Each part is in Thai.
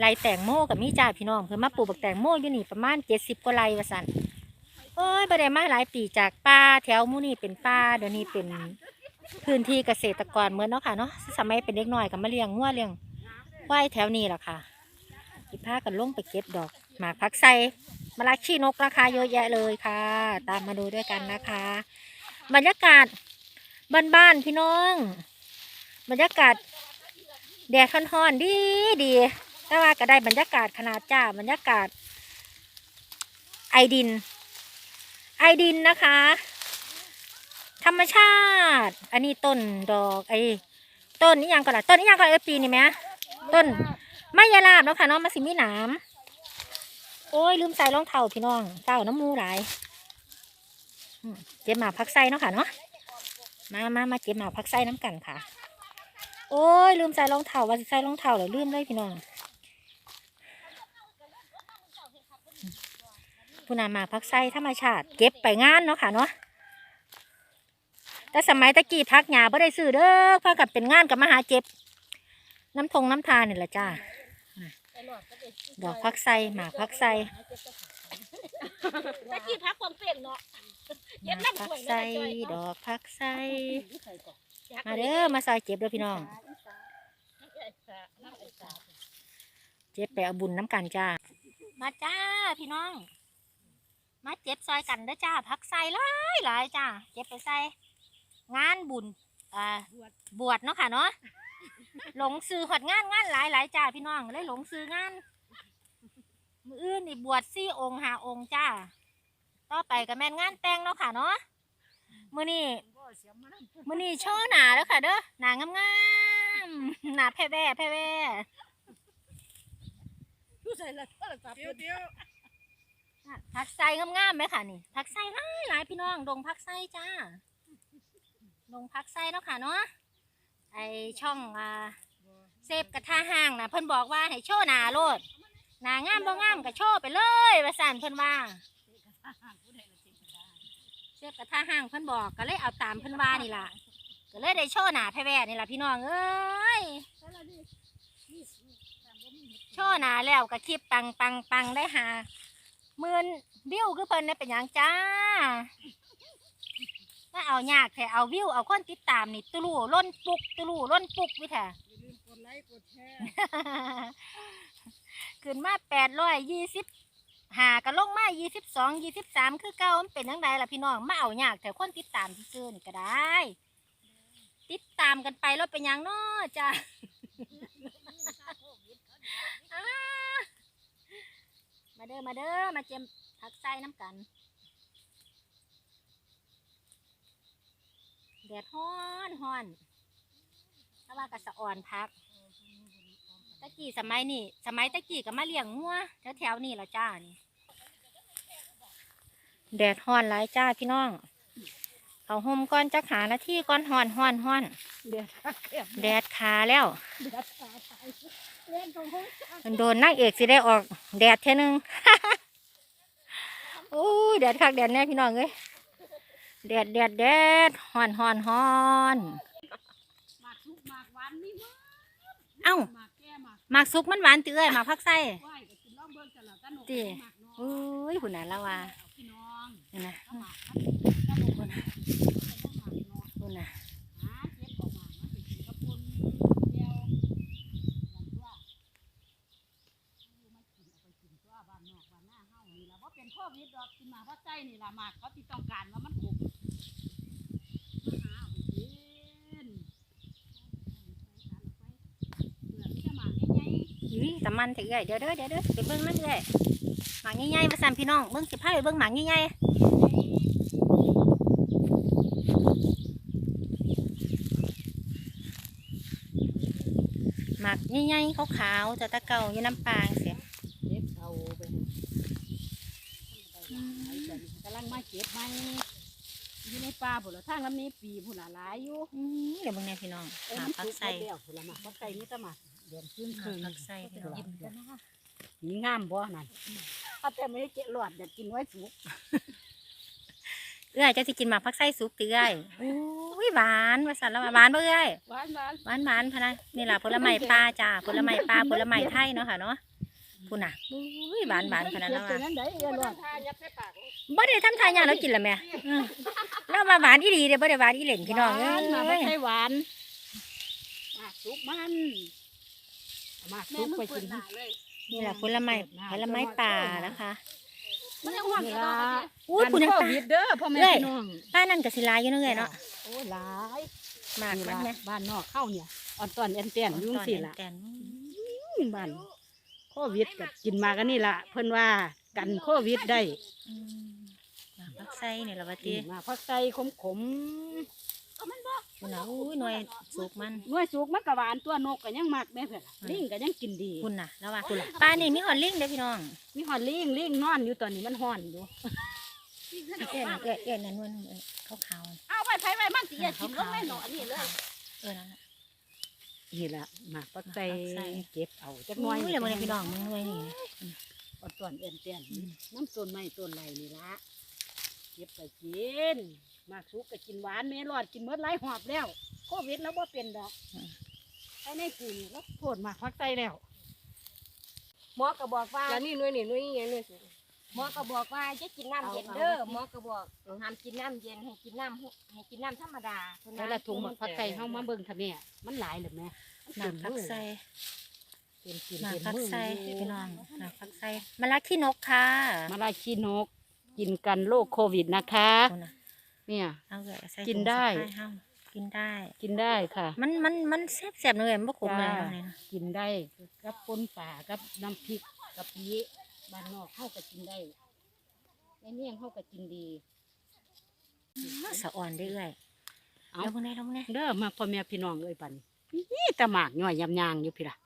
ไรแตงโมกับมีจ้าพี่น้องเพิ่นมาปลูกบักแตงโมอยู่นี่ประมาณเจ็ดสิบกว่าไรว่าสันโอ้ยบ่ได้มาหลายปีจากป่าแถวมู่นี่เป็นป่าเดี๋ยวนี้เป็นพื้นที่เกษตรกรเหมือนเนาะค่ะเนาะสมัยเป็นเด็กน้อยก็มาเลี้ยงงัวเลี้ยงควายแถวนี้แหละค่ะสิพากันลงไปเก็บดอกหมากพักไซมะลักขี้นกราคาเยอะแยะเลยค่ะ ตามมาดูด้วยกันนะคะ บรรยากาศบ้านๆพี่น้อง บรรยากาศแดดค่อนๆดีดี แต่ว่าก็ได้บรรยากาศขนาดจ้าบรรยากาศ ไอดิน ไอดินนะคะ ธรรมชาติ อันนี้ต้นดอกไอต้นนี้ยังก่อนละต้นนี้ยังก่อนเออปีนี่ไหมต้นไม้ยาลาบเนาะค่ะเนาะมาสิมีหนามโอ้ยลืมใส่รองเท้าพี่น้องเก้าน้ำมูหลายเจ็บหมาพักไส้เนาะค่ะเนาะมามามาเจ็บหมาพักไส้น้ำกันค่ะ โอ้ยลืมใส่รองเท้าว่าสิใส่รองเท้าแล้วลืมเลยพี่น้อง ผู้นามาพักไส้ธรรมชาติ เก็บไปงานเนาะค่ะเนาะแต่สมัยตะกี้พักหยาบ่ได้ซื้อเด้อพากับเป็นงานกับมาหาเจ็บ น้ำทงน้ำทานนี่แหละจ้าดอกพักไส้หมากพักไส้ตะกี้พักความเป็นเนาะหมากพักไส้ดอกพักไส้มาเด้อมาซอยเจ็บเด้อพี่น้อง เจ็บไปเอาบุญน้ำกันจ้า มาจ้าพี่น้อง มาเจ็บซอยกันเด้อจ้าพักใส่หลายหลายจ้าเจ็บไปใส่งานบุญอ่าบวชเนาะค่ะเนาะหลงซื้อหอดงานงานหลายหลายจ้าพี่น้องเลยหลงซื้องานมืออื่นนี่บวชสี่องค์หาองค์จ้าต่อไปก็แม่นงานแต่งเนาะค่ะเนาะมือนี่มือนี่โชว์หนาแล้วค่ะเด้อหนางามๆหนาแพ่แว่แพ่แว่ผู้ใส่ละโทรศัพท์เดียวน่ะ ผักไส้งามๆไหมค่ะนี่ผักไส้หลายหลายพี่น้องดงผักไส้จ้าดงผักไส้เนาะค่ะเนาะไอช่องอ่าเซฟกระทะห้างนะเพิ่นบอกว่าให้โชว์หนาโลดหนางามบ่งามก็โชว์ไปเลยว่าสั่นเพิ่นว่าเซฟกระทะห้างเพิ่นบอกก็เลยเอาตามเพิ่นว่านี่ล่ะก็เลยได้โชว์หนาแพ่แว่นี่ล่ะพี่น้องเอ้ยโชว์หนาแล้วก็คลิปปังปังปังได้หา หมื่นวิวคือเพิ่นได้เป็นหยังจ้าถ้าเอายากแต่เอาวิวเอาคนติดตามนี่ตุลูล้นปุกตุลูล้นปุกวิแท้อย่าลืมกดไลค์กดแชร์ขึ้นมาแปดร้อยยี่สิบหาก็ลงมายี่สิบสองยี่สิบสามคือเก่ามันเป็นยังไงล่ะพี่น้องมาเอายากแต่คนติดตามที่ซื้อๆนี่ก็ได้ ติดตามกันไปแล้วเป็นหยังเนาะจ้าอ่า มาเด้อมาเด้อมาเจมผักไส้น้ำกันแดดฮ้อนฮ้อนถ้าว่ากระสะอ่อนพักตะกี้สมัยนี่สมัยตะกี้ก็มาเลี้ยงงัวแถวแถวๆนี่ละจ้านี่แดดฮ้อนหลายจ้าพี่น้อง เอาห่มก่อนจักหานาทีก่อนฮ้อนฮ้อนฮ้อนเดี๋ยวทักเก็บแดดขาแล้วเดี๋ยวตาตายเล่นตรงห้องมันโดนนางเอกสิได้ออกแดดเท่อนึงโอ้ยแดดคักแดดแน่พี่น้องเอ้ยแดดแดดแดดฮ้อนฮ้อนฮ้อนหมากทุกหมากหวานนี่มั้งเอ้าหมากแก้หมากหมากสุกมันหวานเตื้อยหมากพักไส้ไหวก็กินเหล้าเบิ่งตลอดตะหนกติหมากน้อยโอ้ยหุ่นน่ะละว่าเอาพี่ น้องนี่นะเอาหมากตะหนกคนนะเอาหมากนอยหุ่นน่ะหาเก็บออกมามาไปกินกับคนเดียวนั่นตัวมันกินเอาไปกินตัวบ้านนอกบ้านหน้าเฮานี่ล่ะบ่เป็นโควิดดอกกินมาเพราะใจนี่ล่ะหมากเขาที่ต้องการว่ามันขมมาหาเอาไปกินเบื่อที่จะหมากใหญ่ๆ อุ้ยแต่ มันถึงใหญ่เดี๋ยวเด้อเดี๋ยวเด้อไปเบิ้งนั่นเลยหมากใหญ่ๆมาสั่นพี่น้องเบิ้งสิพาไปเบิ้งหมากใหญ่ๆหมากใหญ่ๆขาวๆจะตะเกาอยู่น้ำปลางเสียเก็บเอาไปกำลังมาเก็บไหมอยู่ในป่าผุนละทางลำนี้ปีผุนละหลายอยู่อืมเดี๋ยวเบิ้งแน่พี่น้องหาพักใส่เดียวผุนละมาพักใส่นี่ตะมา เดือนขึ้นหาคืนพักใส่พี่น้องนี่งามบ่นั่นถ้าแต่ไม่ได้เจ๊หลอดอยากกินไว้สุกเอื้อยจะสิกินหมากพักใส่สุกเตื้อยอุ้ยหวานว่าสั่นแล้วว่าหวานบ่เอื้อยหวานหวานหวานหวานพะนะนี่ล่ะผลไม้ปลาจ้าผลไม้ปลาผลไม้ไทยเนาะค่ะเนาะพุ่นน่ะอุ้ยหวานหวานขนาดนั้นตัวว่านั้นได้เออรอดบ่ได้ทำทานยางเรากินละแม่อืมแล้วมาหวานอีหลีเด้อบ่ได้หวานอีเหล่นพี่น้องเอ้หวานมาบ่ยใช่หวานมากสุกมัน เอามากสุกไปกินนี่แหละผลไม้ผลไม้ป่านะคะมันยังหวานนี่อยู่ล่ะเนาะอุ้ยมันพุ่นโคน่ะวิดเด้อพ่อแม่เอ้ย พี่น้องป้านั่นก็สิหลายอยู่เนาะเอ้ยเนาะโอ้หลายมากนี่มันล่ะแม่บ้านนอกเข้าเนี่ยอ่อนตอนเอ็นเตียนอยุ่จั่งสิล่ะแตนอืมบ้านโควิดก็กินมากันนี่ล่ะเพิ่นว่ากันโควิดได้อืมมาพักไส้นี่ล่ะว่าติมาพักใส่ขมขม พุ่นน่ะอุ้ยหน่วยสุกมันๆหน่วยสุกมันก็หวานตัวนกก็ยังมักแม่เพิ่นล่ะอืมลิงก็ยังกินดีพุ่นน่ะแล้วว่าป้านี่มีหอนลิงเด้อพี่น้อง มีหอนลิงลิงนอนอยู่ตอนนี้มันฮ้อนอยู่เอ้ยเอ้ยเอ้ยนั่นนวลเอ้ยขาวๆเอาไปไผไว้มันสิอย่ากินลงแม่หนอนนี่เลยเออนั่นน่ะนี่ล่ะหมากปักใส่หมากปักไส้เก็บเอาจักหน้น่ออยยเดี๋ยวมื้อนี้พี่น้องมึงหน่วยนี่อ่อนตอนเอ็นเตียนอืมน้ำต้นไม้ต้นไรนี่ละเก็บไปกินมากสุกก็กินหวานเมลอดกินเมื่อไรหอบแล้วโควิดแล้วบ่เป็นดอกไอ้ในกูนี่แล้วโทษมากพักใส่แล้วหมอก็บอกว่าแล้วนี่หน่วยนี่หน่วยนี่ยังหน่วยสูงหมอก็บอกว่าจะกินน้ำเย็นเด้อหมอก็บอกห้ามกินน้ำเย็นให้กินน้ำหุให้กินน้ำธรรมดาเท่าแล้วนั้นละถุงหมักพักใส่เฮามาเบิ่งทำแม่มันหลายเลยแม่หมากพักไส้เป็นกินหมากเป็นพักมือไส้พี่น้องหมากพักไส้มะละขี้นกค่ะมาลายขี้นก กินกันโรคโควิดนะคะพุ่นน่ะ เนี่ย เอาเลยใส่กินถุงได้ สะพายเฮากินได้ กินได้ค่ะ มันมันมันแซ่บๆเลยมันบ่ขมเลยจ้าเนาะเนี่ยนะกินได้กับปนป่ากับน้ำพริกกับปีบ้านนอกเข้าก็กินได้ในเมี่ยงเข้าก็กินดีสะอ่อนได้เอื้อยเอาลงได้ลงได้เด้อมาพ่อแม่พี่น้องเอ้ยปันนี่ตะหมากย่อยยำยางอยู่พี่ละ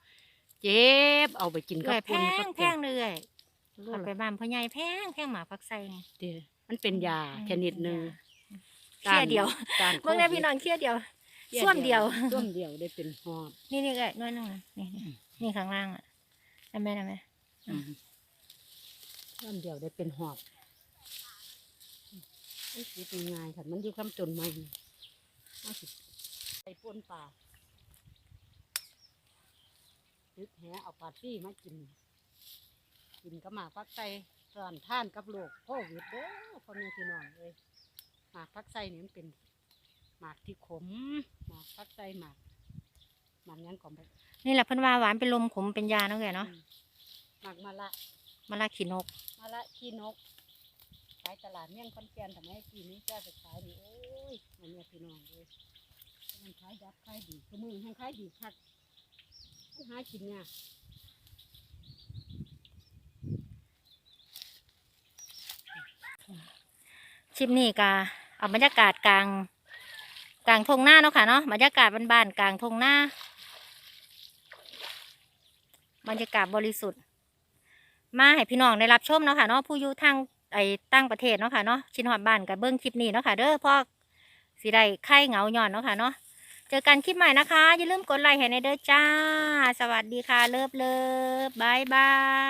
เจ็บเอาไปกินเอื้กัอบยแพปุนงกับแพงเลยเอื้อยโลเอาละไปบ้านพ่อใหญ่แพงแพงหมากพักไส้นี่ เด้อมันเป็นยาชนิดหนึ่งเชี่ย เดียวต้านเบิ่งได้พี่น้องเชี่ยเดียวส้วมเดียวส้วมเดียวได้เป็นหอบนี่นี่เอ้อยน้อยนึงน่ะนี่นี่นี่ข้างล่างอะได้ไหมได้ไหมอืมส้วมเดียวได้เป็นหอบมันคิดง่ายๆค่ะมันอยู่คำจนไม่เอาสิไปปนป่าตึกแหเอาปลาซี่มากิน กินก็หมากพักไส่ตอนท่านกับโลกโควิดเด้อพ่อแม่พี่น้องเลย หมากพักไส่นี่มันเป็นหมากที่ขมหมากพักไส่หมากหมากหยังก่อนไปนี่แหละเพิ่นว่าหวานเป็นลมขมเป็นยาเนาะเอ้อยเนาะหมากมะละมะละขี้นกมะละขี้นกขายตลาดเมี่ยงคอนแกนทำไมปีนี้เจ้าไปขายนี่โอ้ยพ่อแม่พี่น้องเลยมันขายดับขายดีคือมือให้ขายดีคักหากินเนี่ยากคลิปนี้ก็ เอาบรรยากาศกลาง กลางทงหน้าเนาะค่ะเนาะบรรยากาศบ้านๆกลางทงหน้าบรรยากาศบริสุทธิ์ มาให้พี่น้องได้รับชมเนาะค่ะเนาะผู้อยู่ทางไอ้ตั้งประเทศเนาะค่ะเนาะชินหอดบ้านกับเบิ้งคลิปนี้เนาะค่ะเด้อพ่อสิได้ไข่เหงาหย่อนเนาะค่ะเนาะเจอกันคลิปใหม่นะคะ อย่าลืมกดไลค์ให้ในเด้อจ้า สวัสดีค่ะ เลิฟเลิฟบายบาย